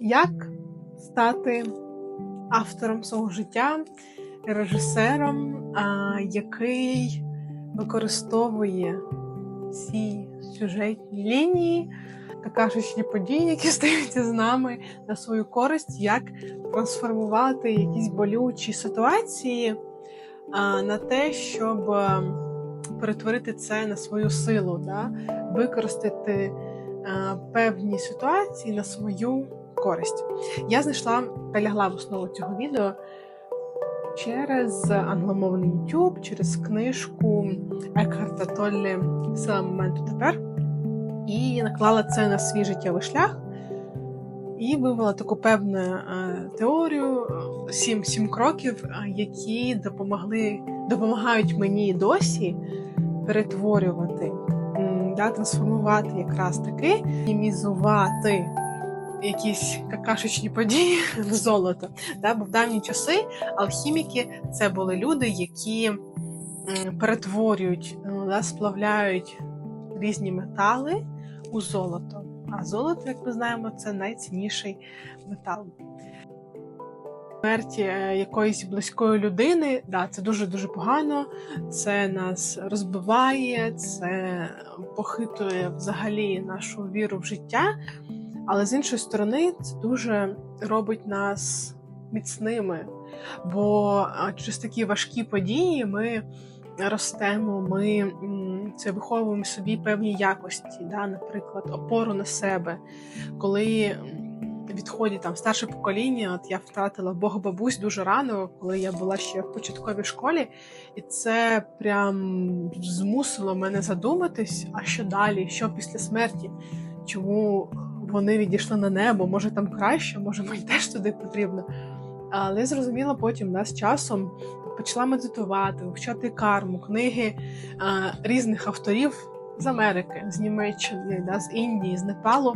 Як стати автором свого життя, режисером, який використовує всі сюжетні лінії, какашечні події, які стаються з нами на свою користь, як трансформувати якісь болючі ситуації на те, щоб перетворити це на свою силу, да? використати певні ситуації на свою користь. Я знайшла та лягла в основу цього відео через англомовний YouTube, через книжку Екхарта Толлі Сила моменту тепер. І наклала це на свій життєвий шлях. І вивела таку певну е, теорію, е, сім, сім кроків, е, які допомогли, допомагають мені досі перетворювати, да, трансформувати якраз таки, мінімізувати якісь какашечні події в золото. Да? Бо в давні часи алхіміки це були люди, які перетворюють, е, да, сплавляють різні метали у золото. А золото, як ми знаємо, це найцінніший метал. Смерть е, якоїсь близької людини, да, це дуже дуже погано. Це нас розбиває, це похитує взагалі нашу віру в життя. Але з іншої сторони, це дуже робить нас міцними. Бо через такі важкі події ми ростемо, ми це виховуємо собі певні якості, да? наприклад, опору на себе. Коли м, відходить там старше покоління, от я втратила Бога бабусь дуже рано, коли я була ще в початковій школі, і це прям змусило мене задуматись, а що далі, що після смерті, чому вони відійшли на небо, може там краще, може мені теж туди потрібно. Але зрозуміла потім з часом почала медитувати, вивчати карму, книги а, різних авторів з Америки, з Німеччини, да, з Індії, з Непалу.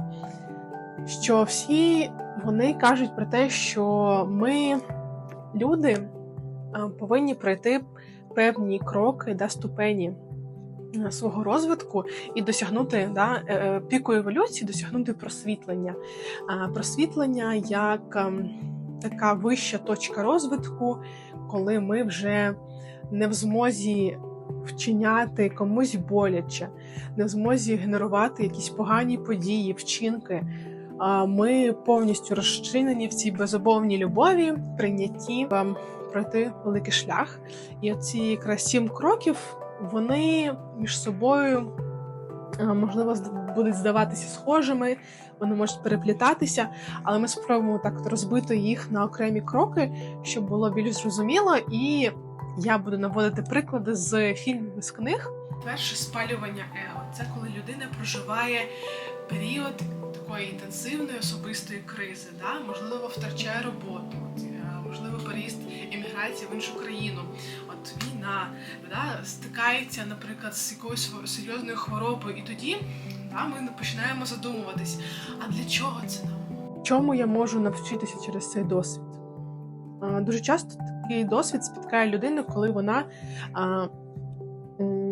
Що всі вони кажуть про те, що ми, люди, повинні пройти певні кроки да, ступені свого розвитку і досягнути да, е, е, піку еволюції, досягнути просвітлення. Просвітлення як ем, така вища точка розвитку, коли ми вже не в змозі вчиняти комусь боляче, не в змозі генерувати якісь погані події, вчинки. Ми повністю розчинені в цій безумовній любові, прийнятті вам пройти великий шлях. І оці якраз сім кроків вони між собою е, можливо будуть здаватися схожими, вони можуть переплітатися, але ми спробуємо так розбити їх на окремі кроки, щоб було більш зрозуміло. І я буду наводити приклади з фільмів з книг. Перше спалювання его це коли людина проживає період такої інтенсивної особистої кризи, да? можливо, втрачає роботу, е, можливо, переїзд еміграції в іншу країну. От війна да? стикається, наприклад, з якоюсь серйозною хворобою, і тоді да, ми починаємо задумуватись, а для чого це нам? Чому я можу навчитися через цей досвід? Дуже часто такий досвід спіткає людину, коли вона а,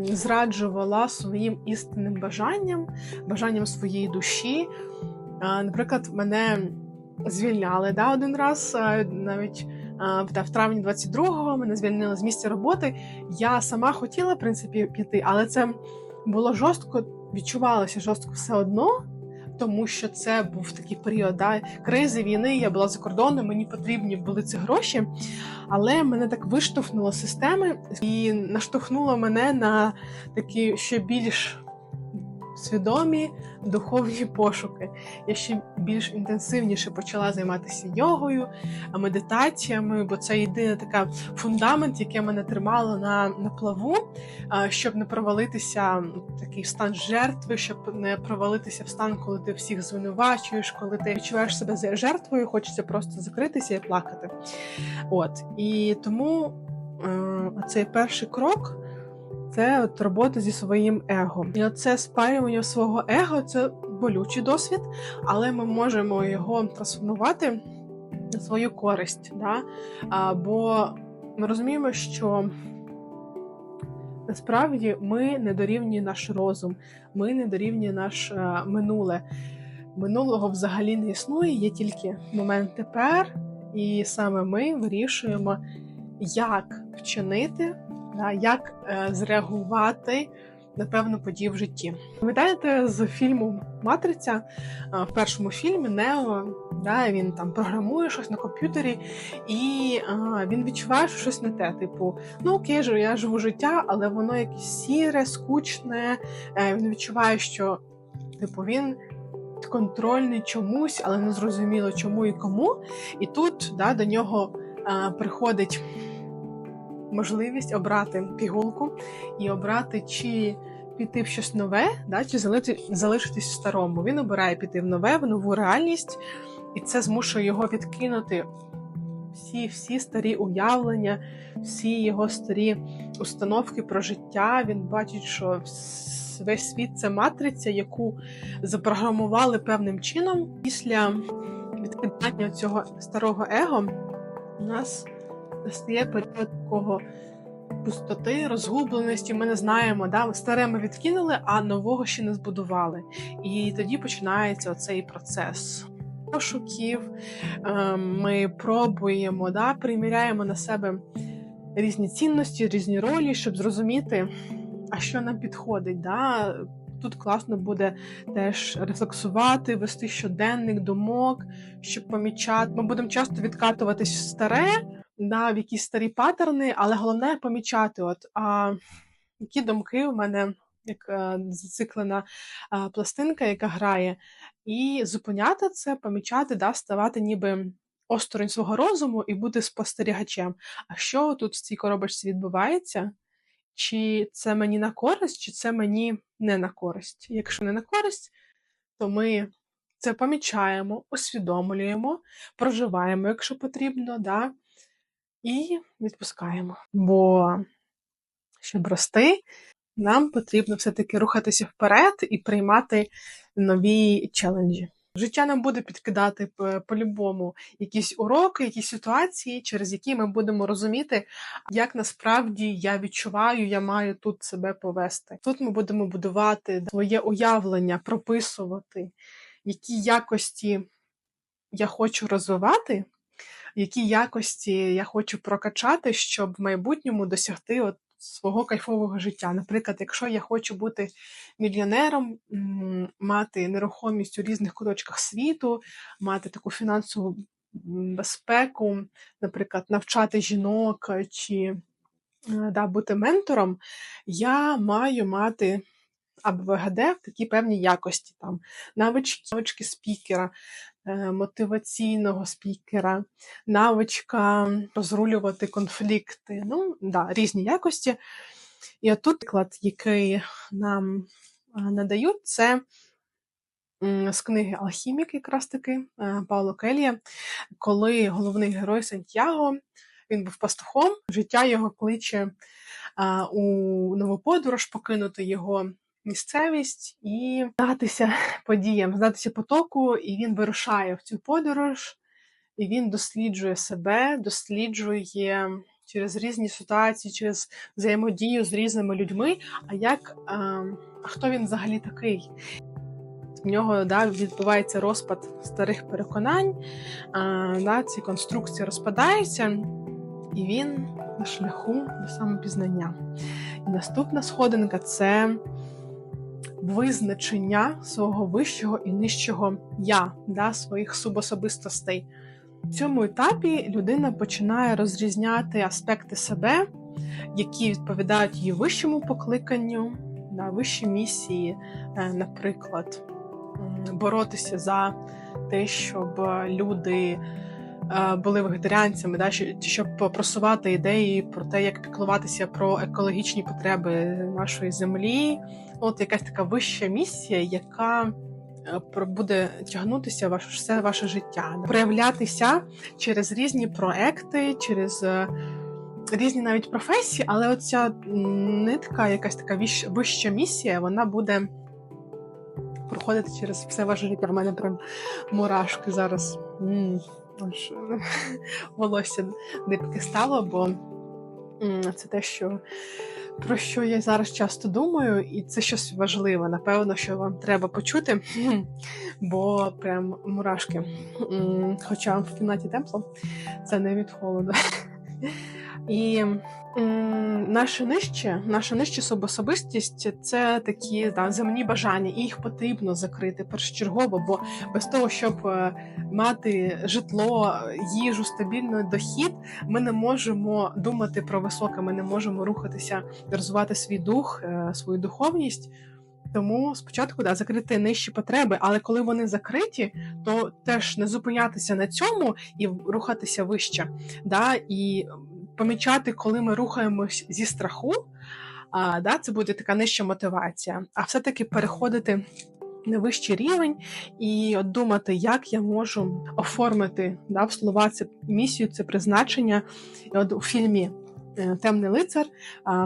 зраджувала своїм істинним бажанням, бажанням своєї душі. А, Наприклад, мене звільняли да, один раз, навіть та, в травні 22-го мене звільнили з місця роботи. Я сама хотіла, в принципі, піти, але це було жорстко, відчувалося жорстко все одно, тому що це був такий період да, кризи, війни. Я була за кордоном, мені потрібні були ці гроші. Але мене так виштовхнуло системи і наштовхнуло мене на такі ще більш свідомі духовні пошуки. Я ще більш інтенсивніше почала займатися йогою, медитаціями, бо це єдине така фундамент, яке мене тримало на, на плаву, щоб не провалитися такий стан жертви, щоб не провалитися в стан, коли ти всіх звинувачуєш, коли ти відчуваєш себе жертвою, хочеться просто закритися і плакати. От і тому е, цей перший крок. Це от робота зі своїм его. І оце спалювання свого его це болючий досвід, але ми можемо його трансформувати на свою користь. Да? А, бо ми розуміємо, що насправді ми не дорівнює наш розум, ми не дорівнює наше е, минуле. Минулого взагалі не існує, є тільки момент тепер, і саме ми вирішуємо, як вчинити, як е, зреагувати на певну подію в житті. Пам'ятаєте з фільму Матриця е, в першому фільмі Нео, да, він там програмує щось на комп'ютері, і е, він відчуває, що щось не те. Типу, ну окей, я живу життя, але воно якесь сіре, скучне. Він відчуває, що типу він. Контрольний чомусь, але не зрозуміло чому і кому. І тут да, до нього а, приходить можливість обрати пігулку і обрати, чи піти в щось нове, да, чи залишитись в старому. Він обирає піти в нове, в нову реальність, і це змушує його відкинути всі всі старі уявлення, всі його старі установки про життя. Він бачить, що весь світ це матриця, яку запрограмували певним чином. Після відкидання цього старого его у нас настає період такого пустоти, розгубленості. Ми не знаємо, да? старе ми відкинули, а нового ще не збудували. І тоді починається оцей процес. Пошуків ем, ми пробуємо, да, приміряємо на себе різні цінності, різні ролі, щоб зрозуміти, а що нам підходить. Да? Тут класно буде теж рефлексувати, вести щоденник думок, щоб помічати. Ми будемо часто відкатуватись в старе, да, в якісь старі паттерни, але головне помічати, от а, які думки у мене, як е, зациклена а, пластинка, яка грає, і зупиняти це, помічати, да, ставати ніби осторонь свого розуму і бути спостерігачем. А що тут в цій коробочці відбувається? Чи це мені на користь, чи це мені не на користь? Якщо не на користь, то ми це помічаємо, усвідомлюємо, проживаємо, якщо потрібно, да, і відпускаємо. Бо, щоб рости, нам потрібно все-таки рухатися вперед і приймати нові челенджі. Життя нам буде підкидати по-любому якісь уроки, якісь ситуації, через які ми будемо розуміти, як насправді я відчуваю, я маю тут себе повести. Тут ми будемо будувати своє уявлення, прописувати, які якості я хочу розвивати, які якості я хочу прокачати, щоб в майбутньому досягти от свого кайфового життя. Наприклад, якщо я хочу бути мільйонером, мати нерухомість у різних куточках світу, мати таку фінансову безпеку, наприклад, навчати жінок чи е, да, бути ментором, я маю мати або ВГД в такі певні якості, там навички, навички спікера, Е, мотиваційного спікера, навичка розрулювати конфлікти. Ну, да, різні якості. І отут приклад, який нам е, надають, це з книги Алхімік, якраз таки е, Пауло Келія, коли головний герой Сантьяго. Він був пастухом, життя його кличе у нову подорож, покинути його місцевість і здатися подіям, здатися потоку, і він вирушає в цю подорож, і він досліджує себе, досліджує через різні ситуації, через взаємодію з різними людьми. А як а, а хто він взагалі такий? В нього да, відбувається розпад старих переконань, а, да, ці конструкції розпадаються, і він на шляху до самопізнання. І наступна сходинка це визначення свого вищого і нижчого я, да, своїх субособистостей. В цьому етапі людина починає розрізняти аспекти себе, які відповідають її вищому покликанню, да, вищій місії, е, наприклад, боротися за те, щоб люди були вегетаріанцями, да, щоб просувати ідеї про те, як піклуватися про екологічні потреби нашої землі, от якась така вища місія, яка е, буде тягнутися ваше все ваше життя, проявлятися через різні проекти, через е, різні навіть професії, але оця нитка, якась така вища місія, вона буде проходити через все ваше життя. У мене прям мурашки зараз. Аж волосся дибки стало, бо це те, що про що я зараз часто думаю, і це щось важливе. Напевно, що вам треба почути, бо прям мурашки. Хоча в кімнаті тепло, це не від холоду. І наше нижче, наша нижча особистість це такі да, земні бажання, і їх потрібно закрити першочергово, бо без того, щоб е, мати житло, їжу, стабільний дохід, ми не можемо думати про високе, ми не можемо рухатися, розвивати свій дух, е, свою духовність. Тому спочатку да, закрити нижчі потреби, але коли вони закриті, то теж не зупинятися на цьому і рухатися вище. Да, І помічати, коли ми рухаємось зі страху, а, да, це буде така нижча мотивація, а все-таки переходити на вищий рівень і от думати, як я можу оформити да, в слова це місію, це призначення. І от у фільмі е, Темний лицар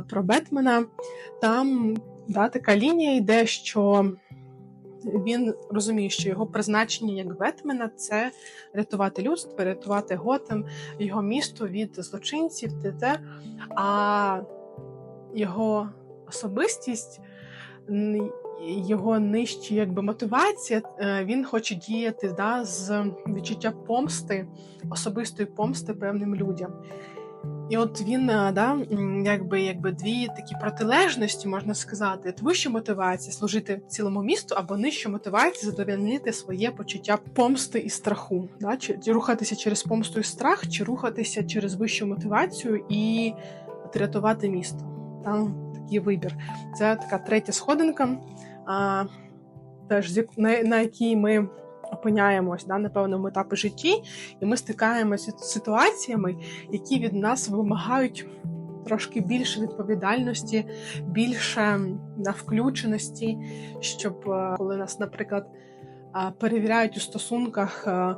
про Бетмена там да, така лінія йде, що він розуміє, що його призначення як Бетмена це рятувати людство, рятувати Готем, його місто від злочинців, т.т. а його особистість, його нижчі якби мотивація, е, він хоче діяти да, з відчуття помсти, особистої помсти певним людям. І от він е, да, якби якби дві такі протилежності, можна сказати, вища мотивація служити цілому місту, або нижча мотивація задовольнити своє почуття помсти і страху. Да? Чи рухатися через помсту і страх, чи рухатися через вищу мотивацію і рятувати місто. Там такий вибір. Це така третя сходинка, а, теж на, на якій ми опиняємось да, на певному етапі житті, і ми стикаємося з ситуаціями, які від нас вимагають трошки більше відповідальності, більше да, включеності, щоб е, коли нас, наприклад, перевіряють у стосунках. Е,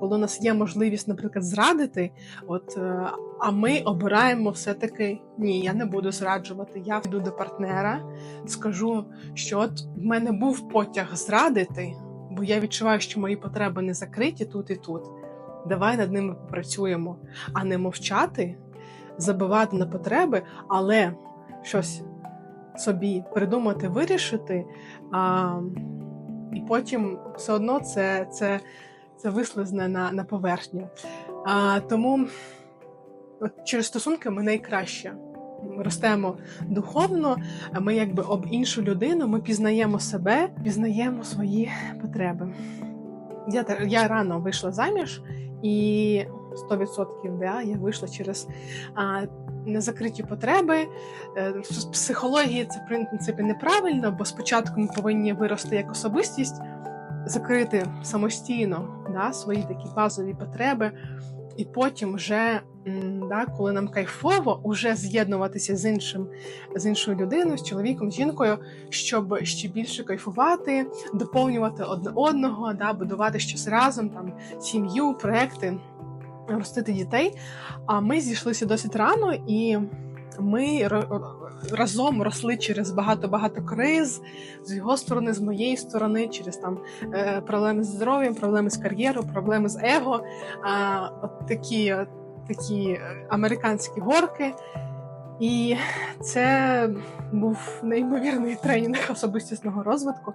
коли у нас є можливість, наприклад, зрадити, от е, а ми обираємо все-таки ні, я не буду зраджувати. Я йду до партнера, скажу, що от в мене був потяг зрадити, бо я відчуваю, що мої потреби не закриті тут і тут. Давай над ними попрацюємо, а не мовчати, забивати на потреби, але щось собі придумати, вирішити, а, і потім все одно це це, це вислизне на на поверхню. А, Тому от через стосунки ми найкраще ростемо духовно, ми якби об іншу людину, ми пізнаємо себе, пізнаємо свої потреби. Я я рано вийшла заміж, і 100% да, я вийшла через а, незакриті потреби. Е, в психології це в принципі неправильно, бо спочатку ми повинні вирости як особистість, закрити самостійно да, свої такі базові потреби, і потім вже да, коли нам кайфово уже з'єднуватися з іншим, з іншою людиною, з чоловіком, з жінкою, щоб ще більше кайфувати, доповнювати одне одного, да, будувати щось разом, там сім'ю, проекти, ростити дітей. А ми зійшлися досить рано і. Ми разом росли через багато-багато криз з його сторони, з моєї сторони, через там е, проблеми з здоров'ям, проблеми з кар'єрою, проблеми з его. От такі такі е, американські горки. І це був неймовірний тренінг особистісного розвитку,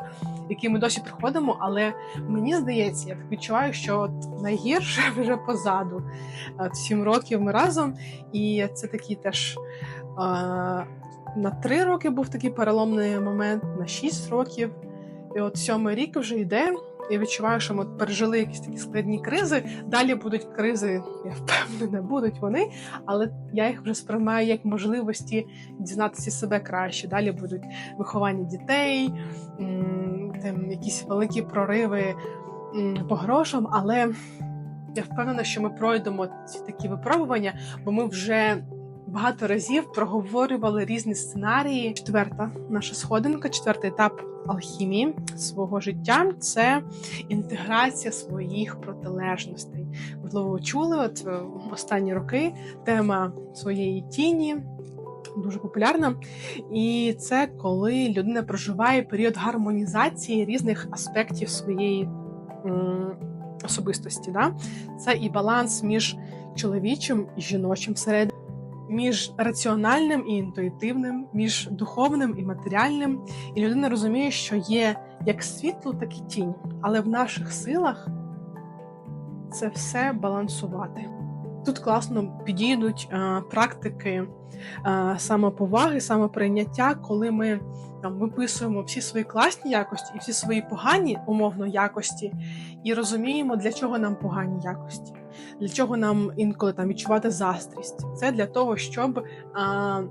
який ми досі проходимо. Але мені здається, я так відчуваю, що от найгірше вже позаду. От Сім років ми разом, і це такий теж на три роки був такий переломний момент, на шість років. І от сьомий рік вже йде. Я відчуваю, що ми пережили якісь такі складні кризи. Далі будуть кризи, я впевнена, будуть вони, але я їх вже сприймаю як можливості дізнатися себе краще. Далі будуть виховання дітей, там якісь великі прориви по грошам. Але я впевнена, що ми пройдемо ці такі випробування, бо ми вже. Багато разів проговорювали різні сценарії. Четверта наша сходинка, четвертий етап алхімії свого життя це інтеграція своїх протилежностей. Можливо, чули от е, останні роки тема своєї тіні. Дуже популярна, і це коли людина проживає період гармонізації різних аспектів своєї м, особистості. Да? Це і баланс між чоловічим і жіночим серед між раціональним і інтуїтивним, між духовним і матеріальним. І людина розуміє, що є як світло, так і тінь. Але в наших силах це все балансувати. Тут класно підійдуть е, практики е, самоповаги, самоприйняття, коли ми там виписуємо всі свої класні якості і всі свої погані умовно якості, і розуміємо, для чого нам погані якості, для чого нам інколи там відчувати застрість. Це для того, щоб е,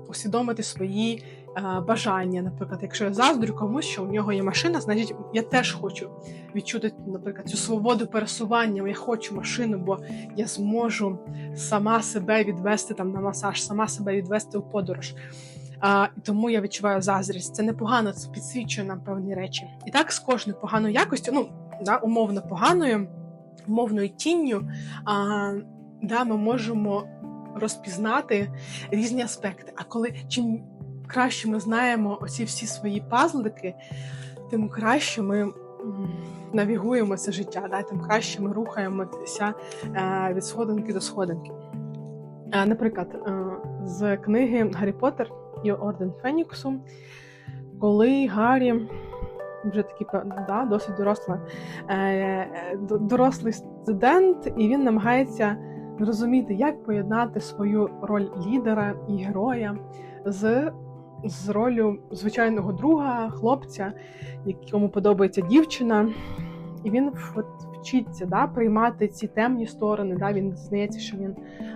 усвідомити свої е, бажання. Наприклад, якщо я заздрю комусь, що у нього є машина, значить я теж хочу відчути, наприклад, цю свободу пересування. Я хочу машину, бо я зможу сама себе відвести там на масаж, сама себе відвести у подорож. А, Тому я відчуваю заздрість. Це непогано, це підсвічує нам певні речі. І так з кожною поганою якостю, ну да, умовно поганою, умовною тінню, а, да, ми можемо розпізнати різні аспекти. А коли чим краще ми знаємо оці всі свої пазлики, тим краще ми навігуємо це життя, да, тим краще ми рухаємося е, від сходинки до сходинки. Е, Наприклад, е, з книги Гаррі Поттер і Орден Феніксу, коли Гаррі вже такий да, досить доросла, е, дорослий студент, і він намагається зрозуміти, як поєднати свою роль лідера і героя з, з ролью звичайного друга, хлопця, якому подобається дівчина. І він от, вчиться да, приймати ці темні сторони. Да, Він здається, що він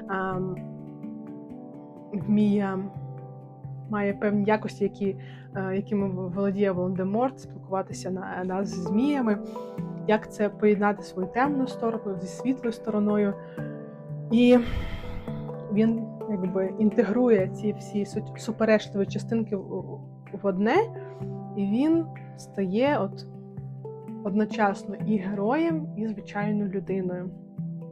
ем, вміє, має певні якості, які, е, якими володіє Волан-де-Морт, спілкуватися на, на, з зміями, як це поєднати свою темну сторону зі світлою стороною. І він якби інтегрує ці всі суперечливі частинки в одне, і він стає от одночасно і героєм, і звичайною людиною.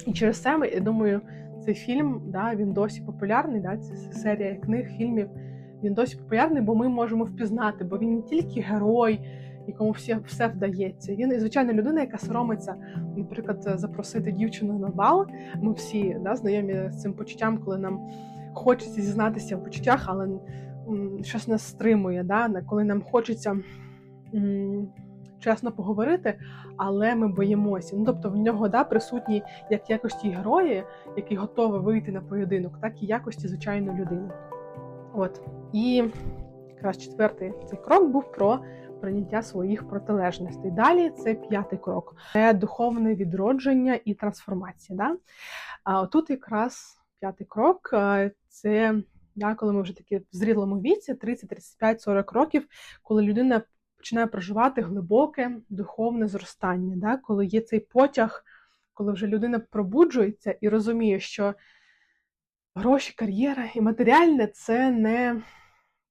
І через це я думаю, цей фільм да, він досі популярний. Да, Це серія книг, фільмів. Він досі популярний, бо ми можемо впізнати, бо він не тільки герой, якому все, все вдається. Він і звичайна людина, яка соромиться, наприклад, запросити дівчину на бал. Ми всі да, знайомі з цим почуттям, коли нам хочеться зізнатися в почуттях, але щось нас стримує. Да? Коли нам хочеться чесно поговорити, але ми боїмося. Ну, тобто в нього да, присутні як якості герої, який готовий вийти на поєдинок, так і якості звичайної людини. От. І якраз четвертий цей крок був про прийняття своїх протилежностей. Далі це п'ятий крок це духовне відродження і трансформація. Да? А тут якраз п'ятий крок е, це да, коли ми вже такі в зрілому віці, 30, 35, 40 років, коли людина починає проживати глибоке духовне зростання, да? коли є цей потяг, коли вже людина пробуджується і розуміє, що гроші, кар'єра і матеріальне це не,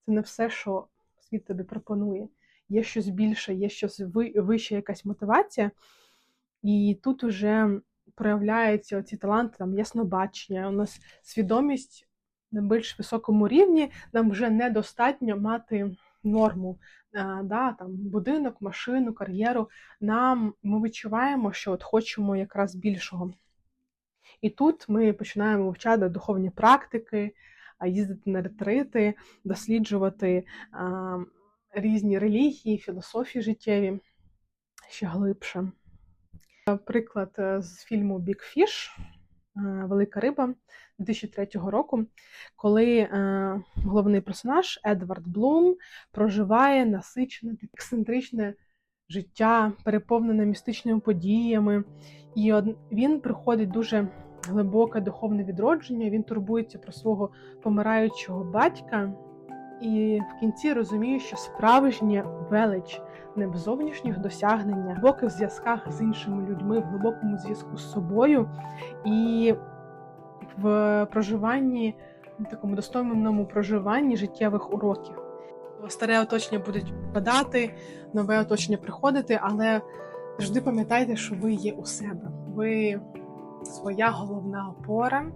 це не все, що світ тобі пропонує. Є щось більше, є щось ви- вища якась мотивація, і тут вже проявляються оці таланти, там яснобачення, у нас свідомість на більш високому рівні, нам вже недостатньо мати норму, е, да, там, будинок, машину, кар'єру. Нам ми відчуваємо, що от хочемо якраз більшого. І тут ми починаємо вивчати духовні практики, їздити на ретрити, досліджувати різні релігії, філософії життєві ще глибше. Приклад е, з фільму Big Fish е, Велика риба 2003 року, коли е, головний персонаж Едвард Блум проживає насичене, ексцентричне життя, переповнене містичними подіями. І він приходить дуже глибоке духовне відродження. Він турбується про свого помираючого батька, і в кінці розуміє, що справжня велич не в зовнішніх досягненнях, глибоких зв'язках з іншими людьми, в глибокому зв'язку з собою і в проживанні, в такому достойному проживанні життєвих уроків. Старе оточення будуть падати, нове оточення приходити, але завжди пам'ятайте, що ви є у себе. Ви своя головна опора,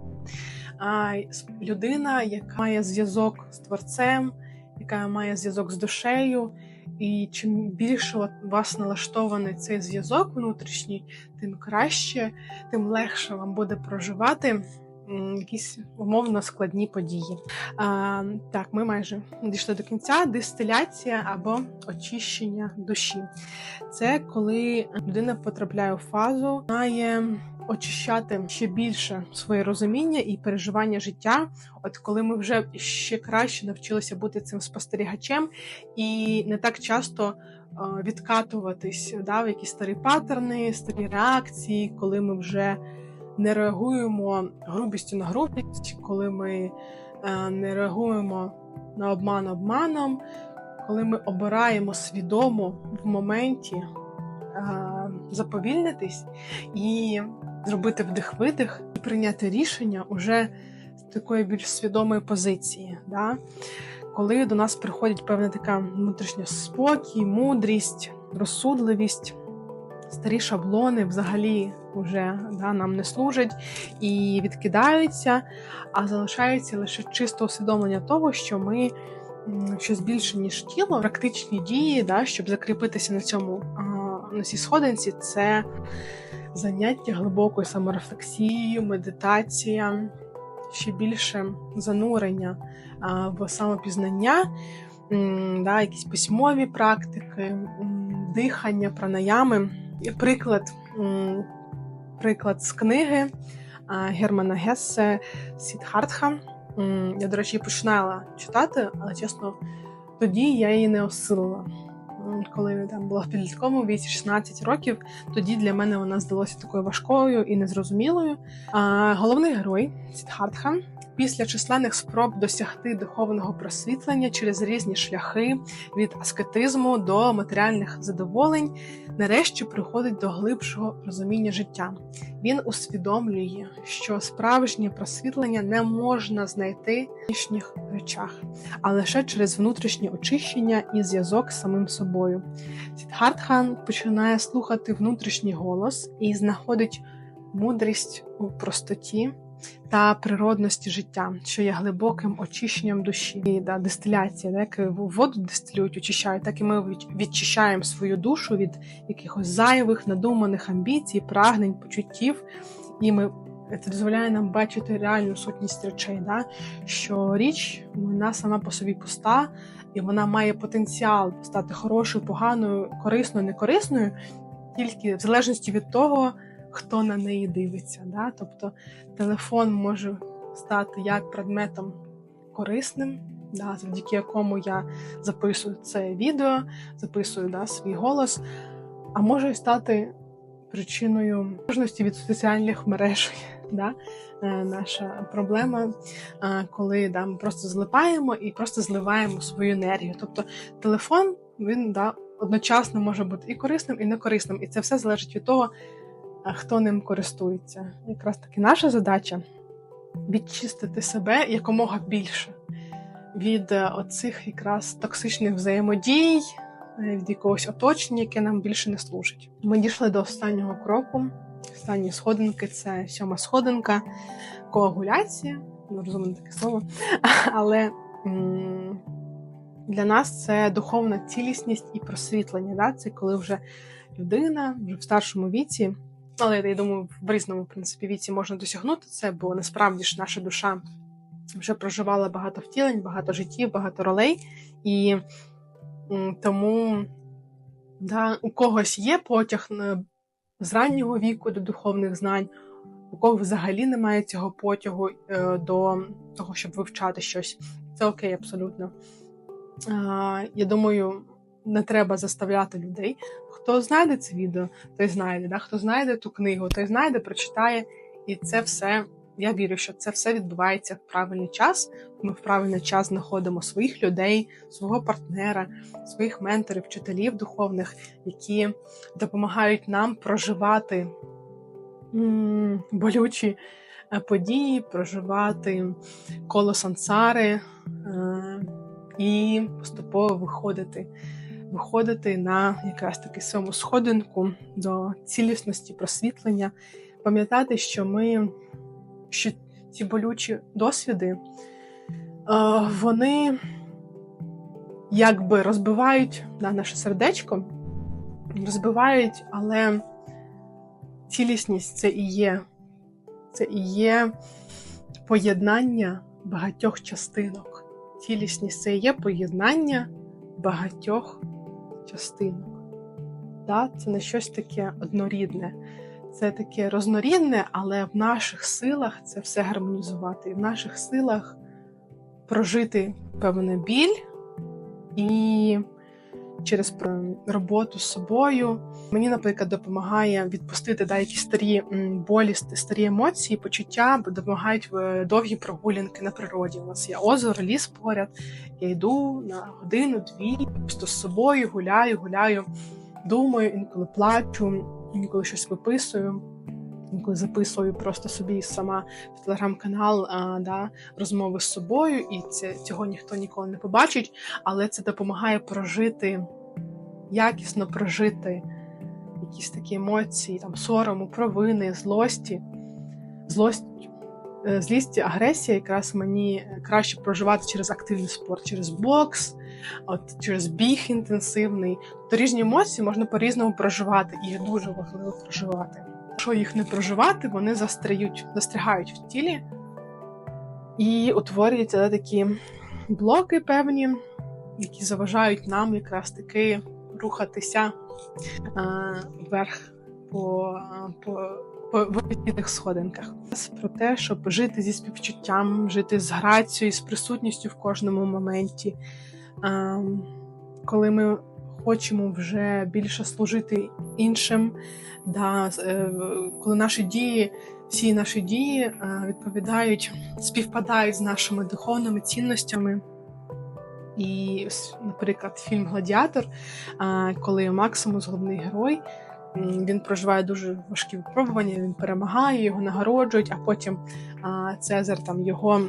людина, яка має зв'язок з творцем, яка має зв'язок з душею. І чим більше вас налаштований цей зв'язок внутрішній, тим краще, тим легше вам буде проживати якісь умовно складні події. А, так, ми майже дійшли до кінця. Дистиляція або очищення душі. Це коли людина потрапляє у фазу, має очищати ще більше своє розуміння і переживання життя. От коли ми вже ще краще навчилися бути цим спостерігачем і не так часто е, відкатуватись да, в якісь старі паттерни, старі реакції, коли ми вже не реагуємо грубістю на грубість, коли ми е, не реагуємо на обман обманом, коли ми обираємо свідомо в моменті е, заповільнитись і зробити вдих-видих і прийняти рішення уже з такої більш свідомої позиції. Да? Коли до нас приходить певна така внутрішня спокій, мудрість, розсудливість, старі шаблони взагалі вже да, нам не служать і відкидаються, а залишається лише чисто усвідомлення того, що ми щось більше, ніж тіло, практичні дії, да, щоб закріпитися на цьому на цій сходинці, це заняття глибокою саморефлексією, медитація, ще більше занурення в самопізнання, да, якісь письмові практики, дихання, пранаями. Приклад, приклад з книги Германа Гессе Сідхартха. Я, до речі, починала читати, але чесно, тоді я її не осилила. Коли там була в підлітковому віці 16 років, тоді для мене вона здалася такою важкою і незрозумілою. А головний герой Сідхартха після численних спроб досягти духовного просвітлення через різні шляхи від аскетизму до матеріальних задоволень, нарешті приходить до глибшого розуміння життя. Він усвідомлює, що справжнє просвітлення не можна знайти в нинішніх речах, а лише через внутрішнє очищення і зв'язок з самим собою. Сідхартхан починає слухати внутрішній голос і знаходить мудрість у простоті та природності життя, що є глибоким очищенням душі. І да, дистиляція, да, як воду дистилюють, очищають, так і ми відчищаємо свою душу від якихось зайвих, надуманих амбіцій, прагнень, почуттів. І ми це дозволяє нам бачити реальну сутність речей, да? що річ вона сама по собі пуста, і вона має потенціал стати хорошою, поганою, корисною, некорисною, тільки в залежності від того, хто на неї дивиться. Да? Тобто телефон може стати як предметом корисним, да, завдяки якому я записую це відео, записую да, свій голос, а може стати причиною можливості від соціальних мереж. Да? Е, Наша проблема, е, коли да, ми просто злипаємо і просто зливаємо свою енергію. Тобто телефон він да, одночасно може бути і корисним, і некорисним. І це все залежить від того, хто ним користується. Якраз таки наша задача відчистити себе якомога більше від е, оцих якраз токсичних взаємодій, е, від якогось оточення, яке нам більше не служить. Ми дійшли до останнього кроку. Останні сходинки це сьома сходинка, коагуляція. Не розумію таке слово, але м, для нас це духовна цілісність і просвітлення. Да? Це коли вже людина вже в старшому віці, але я думаю, в різному в принципі віці можна досягнути це, бо насправді ж наша душа вже проживала багато втілень, багато життів, багато ролей, і тому да, у когось є потяг з раннього віку до духовних знань, у кого взагалі немає цього потягу е, до того, щоб вивчати щось. Це окей, абсолютно. Я думаю, не треба заставляти людей. Хто знайде це відео, той знайде. Да? Хто знайде ту книгу, той знайде, прочитає. І це все. Я вірю, що це все відбувається в правильний час. Ми в правильний час знаходимо своїх людей, свого партнера, своїх менторів, вчителів духовних, які допомагають нам проживати болючі е, події, проживати коло сансари е, і поступово виходити, виходити на якраз таки своєму сходинку до цілісності, просвітлення, пам'ятати, що ми що ці болючі досвіди, вони якби розбивають да, наше сердечко, розбивають, але цілісність це і є. Це і є поєднання багатьох частинок. Цілісність це є поєднання багатьох частинок. Да? Це не щось таке однорідне. Це таке рознорідне, але в наших силах це все гармонізувати. В наших силах прожити певний біль і через роботу з собою. Мені, наприклад, допомагає відпустити деякі старі болі, старі емоції, почуття, бо допомагають в довгі прогулянки на природі. У нас є озеро, ліс поряд. Я йду на годину-дві, просто з собою гуляю, гуляю, думаю, інколи плачу, інколи щось виписую. Інколи записую просто собі сама в телеграм-канал да, розмови з собою, і це цього ніхто ніколи не побачить, але це допомагає прожити якісно прожити якісь такі емоції, там сорому, провини, злості, злость, е, злість, агресія якраз мені краще проживати через активний спорт, через бокс, от через біг інтенсивний. То різні емоції можна по-різному проживати, і їх дуже важливо проживати. Якщо їх не проживати, вони застряють, застрягають в тілі і утворюються такі блоки певні, які заважають нам якраз таки рухатися вверх по по, по високих сходинках. Про те, щоб жити зі співчуттям, жити з грацією, з присутністю в кожному моменті. Коли ми хочемо вже більше служити іншим, да, е, коли наші дії, всі наші дії відповідають, співпадають з нашими духовними цінностями. І, наприклад, фільм Гладіатор, коли Максимус, головний герой, він проживає дуже важкі випробування, він перемагає, його нагороджують, а потім Цезар там його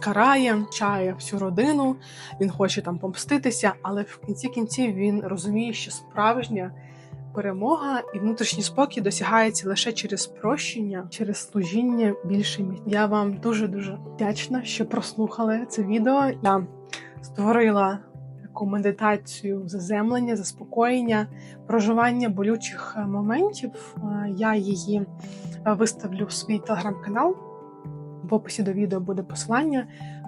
карає, чає всю родину, він хоче там помститися, але в кінці кінців він розуміє, що справжня перемога і внутрішній спокій досягається лише через прощення, через служіння більшим. Я вам дуже дуже вдячна, що прослухали це відео. Я створила таку медитацію заземлення, заспокоєння, проживання болючих е, моментів. Е, я її е, виставлю в свій телеграм-канал. В описі до відео буде посилання.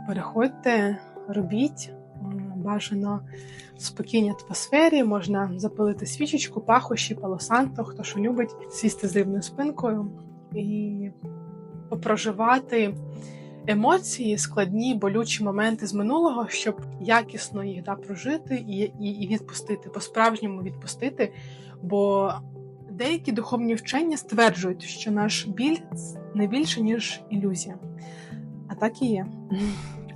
Переходьте, робіть. Бажано в спокійній атмосфері, можна запалити свічечку, пахощі, палосанто, хто що любить, сісти з рівною спинкою і попроживати емоції, складні, болючі моменти з минулого, щоб якісно їх да, прожити і, і, і відпустити, по-справжньому відпустити. Бо деякі духовні вчення стверджують, що наш біль не більше, ніж ілюзія. А так і є.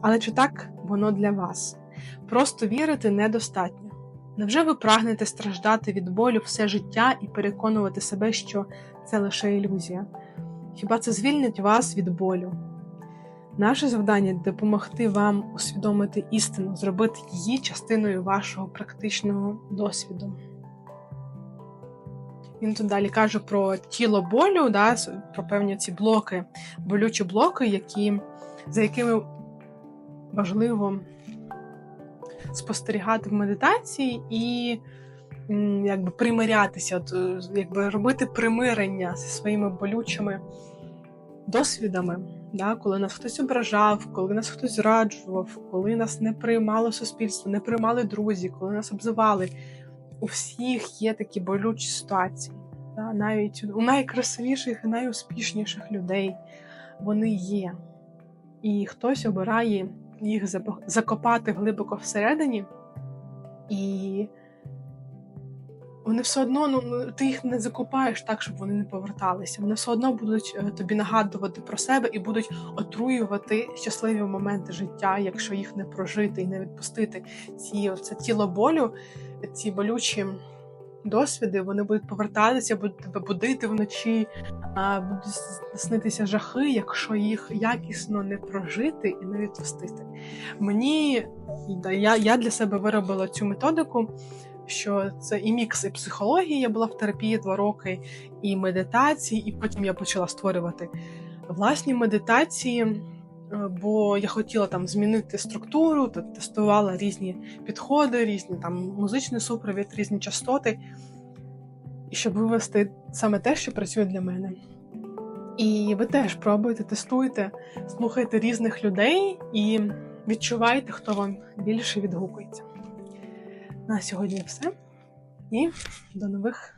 Але чи так воно для вас? Просто вірити недостатньо. Невже ви прагнете страждати від болю все життя і переконувати себе, що це лише ілюзія? Хіба це звільнить вас від болю? Наше завдання допомогти вам усвідомити істину, зробити її частиною вашого практичного досвіду. Він тут далі каже про тіло болю, да, про певні ці блоки, болючі блоки, які, за якими важливо спостерігати в медитації і якби примирятися, от, якби робити примирення зі своїми болючими досвідами да, коли нас хтось ображав, коли нас хтось зраджував, коли нас не приймало суспільство, не приймали друзі, коли нас обзивали. У всіх є такі болючі ситуації. Да, Навіть у найкрасивіших і найуспішніших людей вони є. І хтось обирає їх закопати глибоко всередині. І вони все одно ну, ну ти їх не закопаєш так, щоб вони не поверталися. Вони все одно будуть е, тобі нагадувати про себе і будуть отруювати щасливі моменти життя, якщо їх не прожити і не відпустити. Ці це тіло болю, ці болючі досвіди, вони будуть повертатися, будуть тебе будити вночі, будуть снитися жахи, якщо їх якісно не прожити і не відпустити. Мені я, я для себе виробила цю методику що це і мікс і психології. Я була в терапії два роки, і медитації, і потім я почала створювати власні медитації. Е, бо я хотіла там змінити структуру, тестувала різні підходи, різні там музичний супровід, різні частоти, і щоб вивести саме те, що працює для мене. І ви теж пробуйте, тестуйте, слухайте різних людей і відчувайте, хто вам більше відгукується. На сьогодні все. І до нових